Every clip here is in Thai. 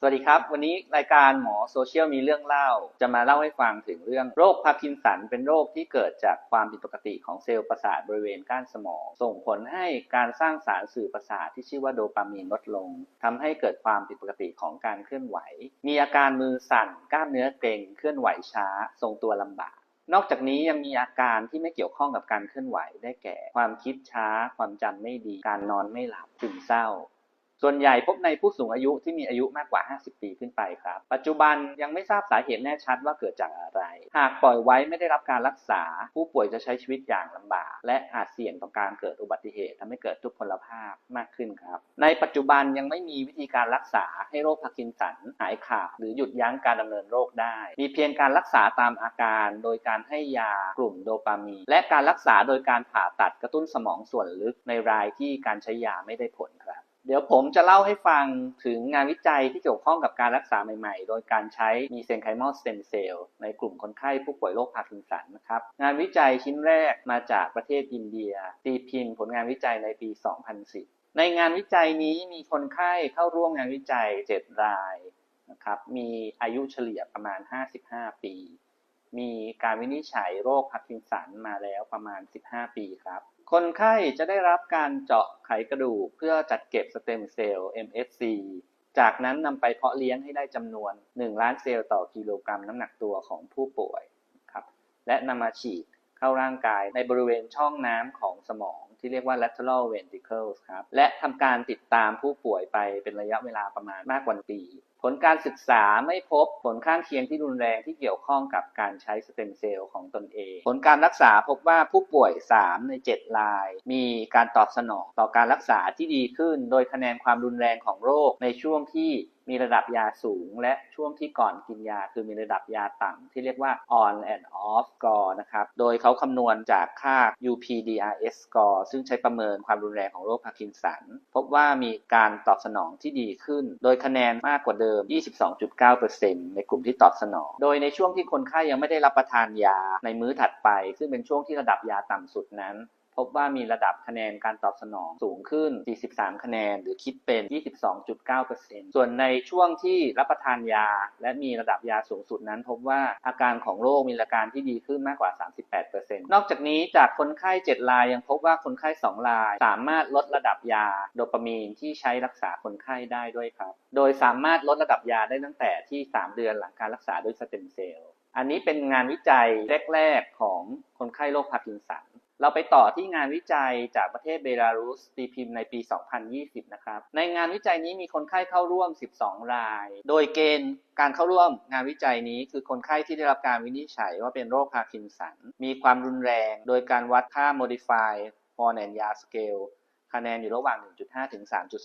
สวัสดีครับ วันนี้รายการหมอโซเชียลมีเรื่องเล่า จะมาเล่าให้ฟังถึงเรื่องโรคพาร์กินสัน เป็นโรคที่เกิดจากความผิดปกติของเซลล์ประสาทบริเวณก้านสมอง ส่งผลให้การสร้างสารสื่อประสาทที่ชื่อว่าโดปามีนลดลงทำให้เกิดความผิดปกติของการเคลื่อนไหว มีอาการมือสั่นกล้ามเนื้อเกร็งเคลื่อนไหวช้า ทรงตัวลำบากนอกจากนี้ยังมีอาการที่ไม่เกี่ยวข้องกับการเคลื่อนไหวได้แก่ ความคิดช้า ความจำไม่ดี การนอนไม่หลับซึมเศร้า ส่วนใหญ่พบในผู้สูงอายุที่มีอายุมากกว่า 50 ปีขึ้นไปครับ ปัจจุบันยังไม่ทราบสาเหตุแน่ชัดว่าเกิดจากอะไร หากปล่อยไว้ไม่ได้รับการรักษา ผู้ป่วยจะใช้ชีวิตอย่างลำบาก และอาจเสี่ยงต่อการเกิดอุบัติเหตุทำให้เกิดทุพพลภาพมากขึ้นครับ ในปัจจุบันยังไม่มีวิธีการรักษาให้โรคพาร์กินสันหายขาดหรือหยุดยั้งการดำเนินโรคได้ มีเพียงการรักษาตามอาการ โดยการให้ยากลุ่มโดปามีนและการรักษาโดยการผ่าตัดกระตุ้นสมองส่วนลึกในรายที่การใช้ยาไม่ได้ผล เดี๋ยวผมจะเล่าให้ฟังถึงงานวิจัยที่เกี่ยวข้องกับการรักษาใหม่ๆ โดยการใช้มีเซนไคมอลสเต็มเซลล์ในกลุ่มคนไข้ผู้ป่วยโรคพาร์กินสันนะครับ งานวิจัยชิ้นแรกมาจากประเทศอินเดีย ตีพิมพ์ผลงานวิจัยในปี 2010 ในงานวิจัยนี้มีคนไข้เข้าร่วมงานวิจัย 7 รายนะครับมีอายุเฉลี่ยประมาณ 55 ปี มีการวินิจฉัยโรคพาร์กินสันมาแล้วประมาณ 15 ปีครับ คนไข้จะได้รับการเจาะไขกระดูก เพื่อจัดเก็บสเต็มเซลล์ MSC จากนั้นนำไปเพาะเลี้ยงให้ได้จำนวน 1 ล้านเซลล์ต่อกิโลกรัมน้ำหนักตัวของผู้ป่วยครับและนำมาฉีดเข้าร่างกายในบริเวณช่องน้ำของสมอง ที่เรียกว่า lateral ventricles ครับและทำการติดตามผู้ป่วยไปเป็นระยะเวลาประมาณมากกว่าปีผลการศึกษาไม่พบผลข้างเคียงที่รุนแรงที่เกี่ยวข้องกับการใช้สเต็มเซลล์ของตนเอง ผลการรักษาพบว่าผู้ป่วย 3 ใน 7 ราย มีการตอบสนองต่อการรักษาที่ดีขึ้น โดยคะแนนความรุนแรงของโรคในช่วงที่ มีระดับยาสูง และช่วงที่ก่อนกินยาคือมีระดับยาต่ำที่เรียกว่า on and off score นะครับ โดยเขาคำนวณจากค่า UPDRS score ซึ่งใช้ประเมินความรุนแรงของโรคพาร์กินสัน พบว่ามีการตอบสนองที่ดีขึ้น โดยคะแนนมากกว่าเดิม 22.9%ในกลุ่มที่ตอบสนอง โดยในช่วงที่คนไข้ยังไม่ได้รับประทานยาในมื้อถัดไป ซึ่งเป็นช่วงที่ระดับยาต่ำสุดนั้น พบว่ามีระดับคะแนนการตอบสนองสูงขึ้น 43 คะแนน หรือคิดเป็น 22.9%ส่วนในช่วงที่รับประทานยา และมีระดับยาสูงสุดนั้น พบว่าอาการของโรคมีอาการที่ดีขึ้นมากกว่า 38%นอกจากนี้จากคนไข้ 7 รายยังพบว่าคนไข้ 2 ราย สามารถลดระดับยาโดปามีนที่ใช้รักษาคนไข้ได้ด้วยครับ โดยสามารถลดระดับยาได้ตั้งแต่ที่ 3 เดือนหลังการรักษาด้วยสเต็มเซลล์อันนี้เป็นงานวิจัยแรก ๆ ของคนไข้โรคพาร์กินสัน เราไปต่อที่งานวิจัยจากประเทศเบลารุสตีพิมพ์ในปี 2020 นะครับ ในงานวิจัยนี้มีคนไข้เข้าร่วม 12 ราย โดยเกณฑ์การเข้าร่วมงานวิจัยนี้คือคนไข้ที่ได้รับการวินิจฉัยว่าเป็นโรคพาร์กินสัน มีความรุนแรง โดยการวัดค่า modify Horn and Yahr scale คะแนนอยู่ระหว่าง 1.5 ถึง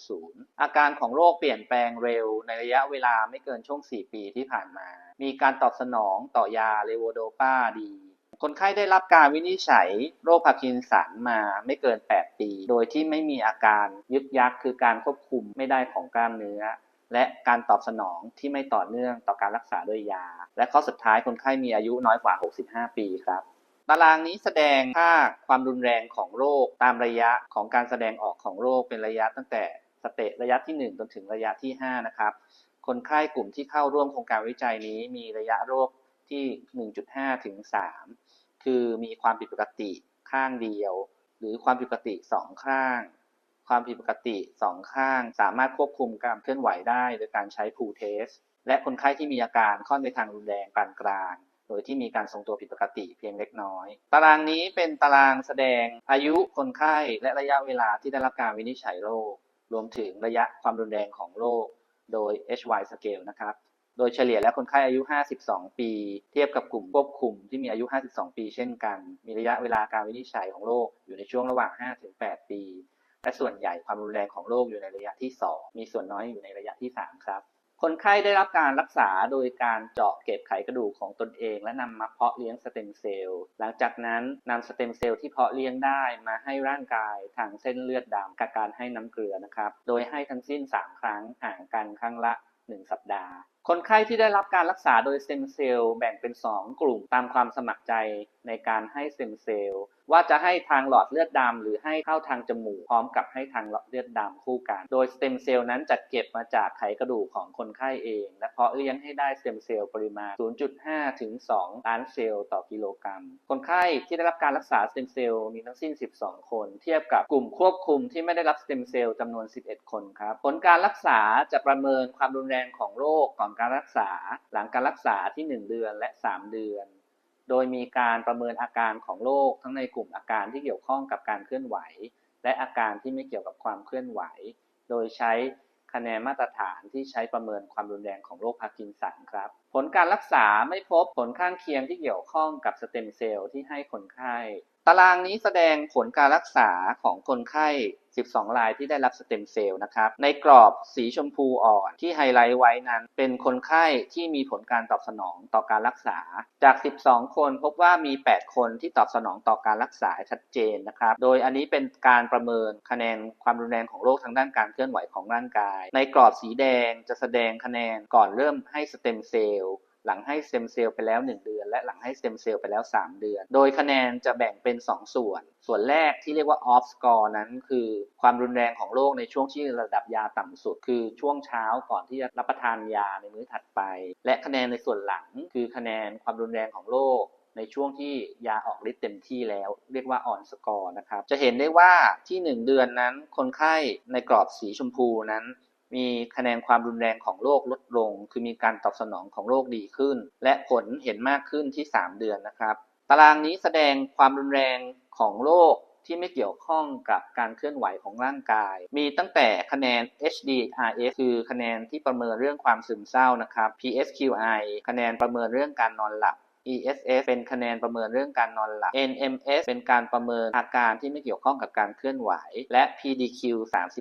3.0 อาการของโรคเปลี่ยนแปลงเร็วในระยะเวลาไม่เกินช่วง 4 ปีที่ผ่านมา มีการตอบสนองต่อยาเลโวโดปาดี คนไข้ได้รับการวินิจฉัยโรคพาร์กินสันมาไม่เกิน 8 ปี โดยที่ไม่มีอาการยึกยักคือการควบคุมไม่ได้ของกล้ามเนื้อ และการตอบสนองที่ไม่ต่อเนื่องต่อการรักษาด้วยยา และข้อสุดท้ายคนไข้มีอายุน้อยกว่า 65 ปีครับตารางนี้แสดงค่าความรุนแรงของโรคตามระยะของการแสดงออกของโรคเป็นระยะตั้งแต่สเตจระยะที่ 1 จนถึงระยะที่ 5 นะครับ คนไข้กลุ่มที่เข้าร่วมโครงการวิจัยนี้มีระยะโรคที่ 1.5 ถึง3 คือมีความผิดปกติข้างเดียว หรือความผิดปกติ2ข้าง ความผิดปกติ2ข้าง สามารถควบคุมการเคลื่อนไหวได้โดยการใช้พูเทสและคนไข้ที่มีอาการค่อนไปทางรุนแรงปานกลาง โดยที่มีการทรงตัวผิดปกติเพียงเล็กน้อย ตารางนี้เป็นตารางแสดงอายุคนไข้และระยะเวลาที่ได้รับการวินิจฉัยโรครวมถึงระยะความรุนแรงของโรคโดย HY scale นะครับ โดยเฉลี่ยแล้วคนไข้อายุ 52 ปี เทียบกับกลุ่มควบคุมที่มีอายุ 52 ปีเช่นกัน มีระยะเวลาการวินิจฉัยของโรคอยู่ในช่วงระหว่าง 5-8 ปี และส่วนใหญ่ความรุนแรงของโรคอยู่ในระยะที่ 2 มีส่วนน้อยอยู่ในระยะที่ 3 ครับ คนไข้ได้รับการรักษาโดยการเจาะเก็บไขกระดูกของตนเอง และนำมาเพาะเลี้ยงสเต็มเซลล์ หลังจากนั้นนำสเต็มเซลล์ที่เพาะเลี้ยงได้มาให้ร่างกายทางเส้นเลือดดำกับการให้น้ำเกลือนะครับ โดยให้ทั้งสิ้น 3 ครั้งห่างกันครั้งละ 1 สัปดาห์ คนไข้ที่ได้รับการรักษาโดยสเต็มเซลล์แบ่งเป็น 2 กลุ่มตามความสมัครใจในการให้สเต็มเซลล์ ว่าจะให้ทางหลอดเลือดดำหรือให้เข้าทางจมูกพร้อมกับให้ทางหลอดเลือดดำคู่กัน โดยสเต็มเซลล์นั้นจัดเก็บมาจากไขกระดูกของคนไข้เอง และเพาะเลี้ยงให้ได้สเต็มเซลล์ปริมาณ 0.5 ถึง 2 ล้านเซลล์ต่อกิโลกรัม คนไข้ที่ได้รับการรักษาสเต็มเซลล์มีทั้งสิ้น 12 คน เทียบกับกลุ่มควบคุมที่ไม่ได้รับสเต็มเซลล์จำนวน 11 คนครับ ผลการรักษาจะประเมินความรุนแรงของโรคก่อนการรักษา หลังการรักษาที่ 1 เดือนและ 3 เดือน โดยมีการประเมินอาการของโรคทั้งในกลุ่มอาการที่เกี่ยวข้องกับการเคลื่อนไหว และอาการที่ไม่เกี่ยวกับความเคลื่อนไหว โดยใช้คะแนนมาตรฐานที่ใช้ประเมินความรุนแรงของโรคพาร์กินสันครับ ผลการรักษาไม่พบผลข้างเคียงที่เกี่ยวข้องกับสเต็มเซลล์ที่ให้คนไข้ ตารางนี้แสดงผลการรักษาของคนไข้ 12 รายที่ได้รับสเต็มเซลล์นะครับ ในกรอบสีชมพูอ่อนที่ไฮไลท์ไว้นั้น เป็นคนไข้ที่มีผลการตอบสนองต่อการรักษา จาก 12 คนพบว่ามี 8 คนที่ตอบสนองต่อการรักษาชัดเจนนะครับ โดยอันนี้เป็นการประเมินคะแนนความรุนแรงของโรคทางด้านการเคลื่อนไหวของร่างกาย ในกรอบสีแดงจะแสดงคะแนนก่อนเริ่มให้สเต็มเซลล์ หลังให้สเต็มเซลล์ไปแล้ว 1 เดือน และหลังให้สเต็มเซลล์ไปแล้ว 3 เดือน โดยคะแนนจะแบ่งเป็น 2 ส่วน ส่วนแรกที่เรียกว่า off score นั้นคือความรุนแรงของโรคในช่วงที่ระดับยาต่ำสุด คือช่วงเช้าก่อนที่จะรับประทานยาในมื้อถัดไป และคะแนนในส่วนหลังคือคะแนนความรุนแรงของโรคในช่วงที่ยาออกฤทธิ์เต็มที่แล้ว เรียกว่า on score นะครับ จะเห็นได้ว่าที่ 1 เดือนนั้นคนไข้ในกรอบสีชมพูนั้น มีคะแนนความรุนแรงของโรคลดลง คือมีการตอบสนองของโรคดีขึ้น และผลเห็นมากขึ้นที่ 3 เดือนนะครับ ตารางนี้แสดงความรุนแรงของโรคที่ไม่เกี่ยวข้องกับการเคลื่อนไหวของร่างกาย มีตั้งแต่คะแนน HDRS คือคะแนนที่ประเมินเรื่องความซึมเศร้านะครับ PSQI คะแนนประเมินเรื่องการนอนหลับ ESS เป็นคะแนนประเมินเรื่องการนอนหลับ NMS เป็นการประเมินอาการที่ไม่เกี่ยวข้องกับการเคลื่อนไหว และ PDQ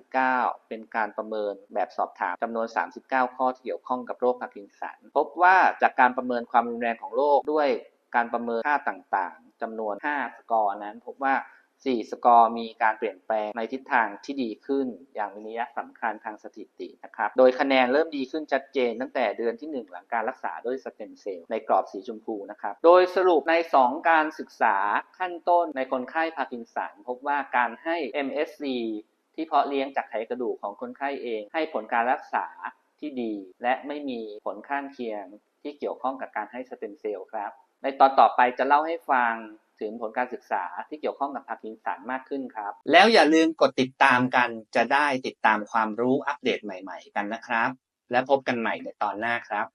39 เป็นการประเมินแบบสอบถามจำนวน 39 ข้อที่เกี่ยวข้องกับโรคพาร์กินสัน พบว่าจากการประเมินความรุนแรงของโรคด้วยการประเมินค่าต่างๆจำนวน 5 สกอร์นั้น พบว่า 4 สกอร์มีการเปลี่ยนแปลงในทิศทางที่ดีขึ้น อย่างมีนัยสำคัญทางสถิตินะครับ โดยคะแนนเริ่มดีขึ้นชัดเจนตั้งแต่เดือนที่ 1 หลังการรักษาด้วยสเต็มเซลล์ในกรอบสีชมพูนะครับ โดยสรุปใน 2 การศึกษาขั้นต้นในคนไข้พาร์กินสันพบว่าการให้ MSC ที่เพาะเลี้ยงจากไขกระดูกของคนไข้เอง ให้ผลการรักษาที่ดี และไม่มีผลข้างเคียงที่เกี่ยวข้องกับการให้สเต็มเซลล์ครับ ในตอนต่อไปจะเล่าให้ฟัง ถึงผลการศึกษาที่เกี่ยวข้องกับพาร์กินสันมากขึ้นครับ แล้วอย่าลืมกดติดตามกันจะได้ติดตามความรู้อัปเดตใหม่ ๆ กันนะครับ และพบกันใหม่ในตอนหน้าครับ